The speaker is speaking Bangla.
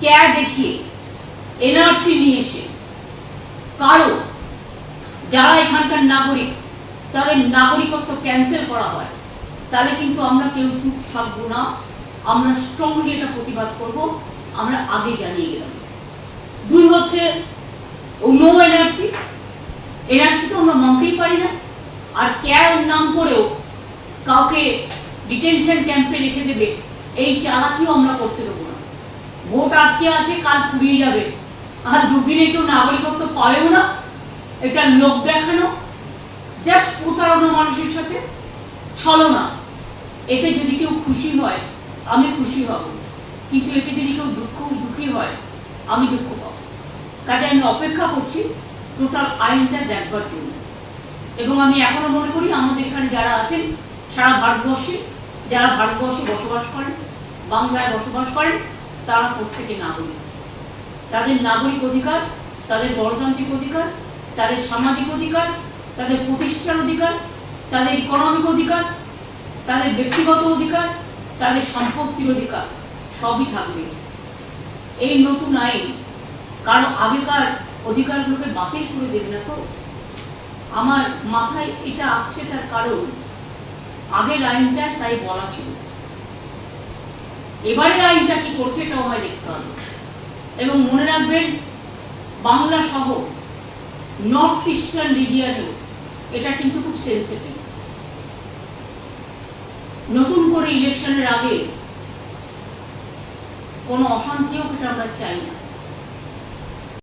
ক্যা দেখিয়ে এনআরসি নিয়ে এসে কারও যারা এখানকার নাগরিক, তাদের নাগরিকত্ব ক্যান্সেল করা হয়, তাহলে কিন্তু আমরা কেউ চুপ থাকব না। আমরা স্ট্রংলি এটা প্রতিবাদ করব, আমরা আগে জানিয়ে গেলাম। দুই হচ্ছে নো এনআরসি এনআরসি তো আমরা মানতেই পারি না। আর ক্যার নাম করেও কাউকে ডিটেনশন ক্যাম্পে রেখে দেবে, এই চালাকিও আমরা করতে দেবো ভোট আজকে আছে, কাল পুড়িয়ে যাবে। আর দুদিনে কেউ নাগরিকত্ব পাবেও না। এটা লোক দেখানো। জাস্ট প্রতারণা মানুষের সাথে। ছলো না। এতে যদি কেউ খুশি হয়, আমি খুশি হব। কিন্তু এতে যদি কেউ দুঃখ, দুঃখী হয়, আমি দুঃখ পাবো। কাজে আমি অপেক্ষা করছি টোটাল আইনটা দেখবার জন্য। এবং আমি এখনও মনে করি আমাদের এখানে যারা আছেন, সারা ভারতবর্ষে, যারা ভারতবর্ষে বসবাস করেন, বাংলায় বসবাস করেন তারা প্রত্যেকে নাগরিক। তাদের নাগরিক অধিকার, তাদের গণতান্ত্রিক অধিকার, তাদের সামাজিক অধিকার, তাদের প্রতিষ্ঠান অধিকার, তাদের ইকোনমিক অধিকার, তাদের ব্যক্তিগত অধিকার, তাদের সম্পত্তির অধিকার, সবই থাকবে। এই নতুন আইন কারও আগেকার অধিকারগুলোকে বাতিল করে দেবে না তো? আমার মাথায় এটা আসছে তার কারণ, আগের আইনটা তাই বলা ছিল। এবারের আইনটা কি করছে এটাও আমায় দেখতে হবে। এবং মনে রাখবেন, বাংলা সহ নর্থ ইস্টার্ন রিজিয়ানেও এটা কিন্তু খুব সেন্সিটিভ নতুন করে ইলেকশনের আগে কোনো অশান্তিও এটা আমরা চাই না।